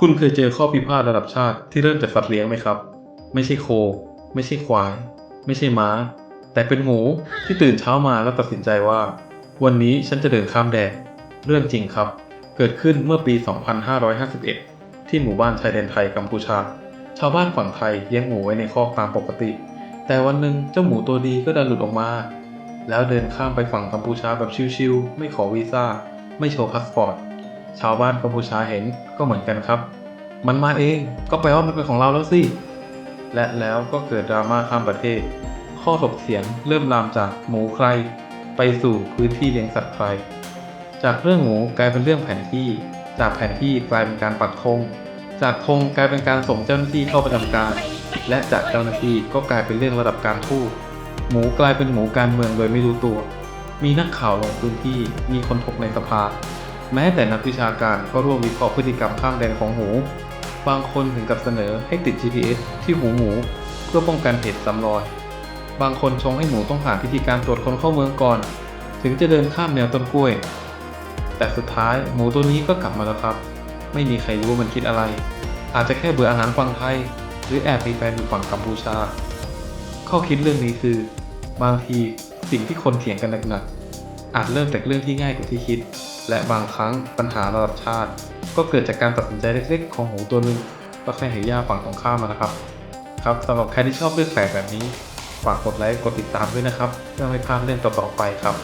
คุณเคยเจอข้อพิพาทระดับชาติที่เริ่มจากสัตว์เลี้ยงไหมครับ ไม่ใช่โค ไม่ใช่ควาย ไม่ใช่ม้า แต่เป็นหมูที่ตื่นเช้ามาแล้วตัดสินใจว่า วันนี้ฉันจะเดินข้ามแดน เรื่องจริงครับ เกิดขึ้นเมื่อปี 2551 ที่หมู่บ้านชายแดนไทยกัมพูชา ชาวบ้านฝั่งไทยเลี้ยงหมูไว้ในคอกตามปกติ แต่วันหนึ่งเจ้าหมูตัวดีก็ดันหลุดออกมา แล้วเดินข้ามไปฝั่งกัมพูชาแบบชิวๆไม่ขอวีซ่า ไม่โชว์พาสปอร์ต ชาวบ้านกัมพูชาเห็นก็เหมือนกันครับ มันมาเองก็แปลว่ามันเป็นของเราแล้วสิ และแล้วก็เกิดดราม่าข้ามประเทศ ข้อถกเถียงเริ่มลามจากหมูใคร ไปสู่พื้นที่เลี้ยงสัตว์ใคร จากเรื่องหมูกลายเป็นเรื่องแผนที่ จากแผนที่กลายเป็นการปักธง จากธงกลายเป็นการส่งเจ้าหน้าที่เข้าประจำการ และจากเจ้าหน้าที่ก็กลายเป็นเรื่องระดับการทูตหมูกลายเป็นหมูการเมืองโดยไม่รู้ตัว มีนักข่าวลงพื้นที่ มีคนถกในสภา แม้แต่นักวิชาการก็ร่วมวิเคราะห์พฤติกรรมข้ามแดนของหมู บางคนถึงกับเสนอให้ติด GPS ที่หูหมู เพื่อป้องกันเหตุซ้ำรอย บางคนชงให้หมูต้องผ่านพิธีการตรวจคนเข้าเมืองก่อน ถึงจะเดินข้ามแนวต้นกล้วย แต่สุดท้ายหมูตัวนี้ก็กลับมาแล้วครับ ไม่มีใครรู้ว่ามันคิดอะไร อาจจะแค่เบื่ออาหารฝั่งไทย หรือแอบมีแฟนอยู่ฝั่งกัมพูชา ข้อคิดเรื่องนี้คือ บางทีสิ่งที่คนเถียงกันหนักๆ อาจเริ่มจากเรื่องที่ง่ายกว่าที่คิด และบางครั้งปัญหาระดับชาติ ก็เกิดจากการตัดสินใจเล็กๆ ของหูตัวหนึ่งก็แค่เห็นหญ้าฝั่งตรงข้ามมานะครับ ครับสำหรับใครที่ชอบเรื่องแปลกแบบนี้ ฝากกดไลค์กดติดตามด้วยนะครับเพื่อไม่พลาดเรื่องต่อๆไปครับ